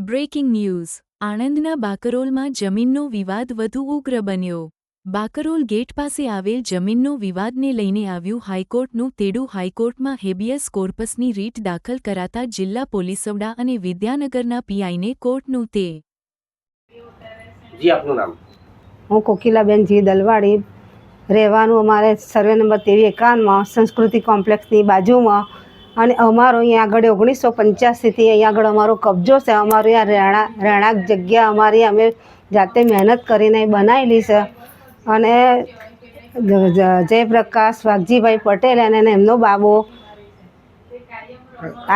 Breaking news આણંદના બાકરોલમાં જમીનનો વિવાદ વધુ ઉગ્ર બન્યો. બાકરોલ ગેટ પાસે આવેલ જમીનનો વિવાદને લઈને આવ્યું હાઈકોર્ટનું તેડું હાઈકોર્ટમાં હેબિયસ કોર્પસની રીટ દાખલ કરાતા જિલ્લા પોલીસ વડા અને વિદ્યાનગરના પીઆઈને કોર્ટનું તે. જી આપનું નામ? હું કોકિલાબેન જી દલવાડી. રહેવાનું અમારે સર્વે નંબર તેવી એકાવનમાં સંસ્કૃતિ કોમ્પ્લેક્સની બાજુમાં અને અમારો અહીંયા આગળ ઓગણીસો પંચ્યાસીથી અહીંયા આગળ અમારો કબજો છે. અમારું અહીંયા રહેણા, રહેણાંક જગ્યા અમારી અમે જાતે મહેનત કરીને બનાવેલી છે. અને જયપ્રકાશ વાઘજીભાઈ પટેલ અને એમનો બાબો,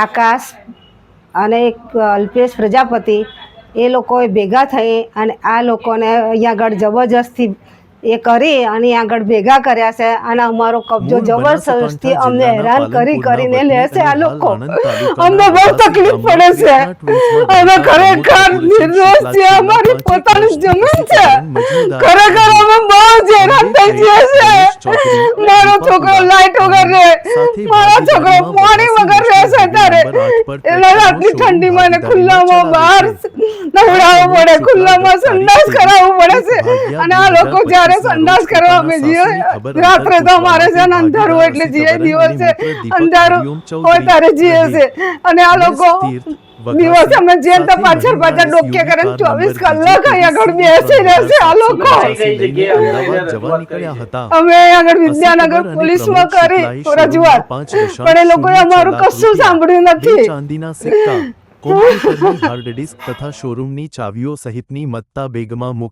આકાશ અને એક અલ્પેશ પ્રજાપતિ, એ લોકોએ ભેગા થઈ અને આ લોકોને અહીંયા આગળ જબરજસ્તી એ કરી અને આગળ ભેગા કર્યા છે. અને અમારો કબજો જબરજસ્તી અમને હેરાન કરી કરીને લેશે લે છે આ લોકો. અમને બહુ તકલીફ પડે છે. અમે ખરેખર નિર્દોષ છે અમારી પોતાની જમીન છે. ખરેખર અમે બહુ જ હેરાન થઈ જઈએ છે મારો છોકરો લાઈટ વગર રહે. મારો છોકરો પાણી વગર રહે છે ત્યારે એટલે રાતની ઠંડીમાં ખુલ્લામાં બહાર નવડાવવો પડે ખુલ્લામાં સંડાસ કરાવવો પડે છે. અને આ લોકો જ્યારે સંડાસ કરવા અમે જઈએ રાત્રે તો અમારે છે ને અંધારું એટલે જઈએ દિવસે અંધારું હોય ત્યારે જઈએ છે. અને આ લોકો દિવસે અમે જેલ તો પાછળ પાછળ ડોકે કરે ને ચોવીસ કલાક અહીંયા આગળ બેસી રહેશે આ લોકો. જવા નીકળ્યા હતા. અમે આગળ વિદ્યાનગર પોલીસમાં કરી રજૂઆત. પણ એ લોકોએ અમારું કશું સાંભળ્યું નથી. ચાંદીના સિક્કા કોમ્પ્યુટરની હાર્ડ ડિસ્ક તથા શોરૂમની ચાવીઓ સહિતની મત્તા બેગમાં મૂકી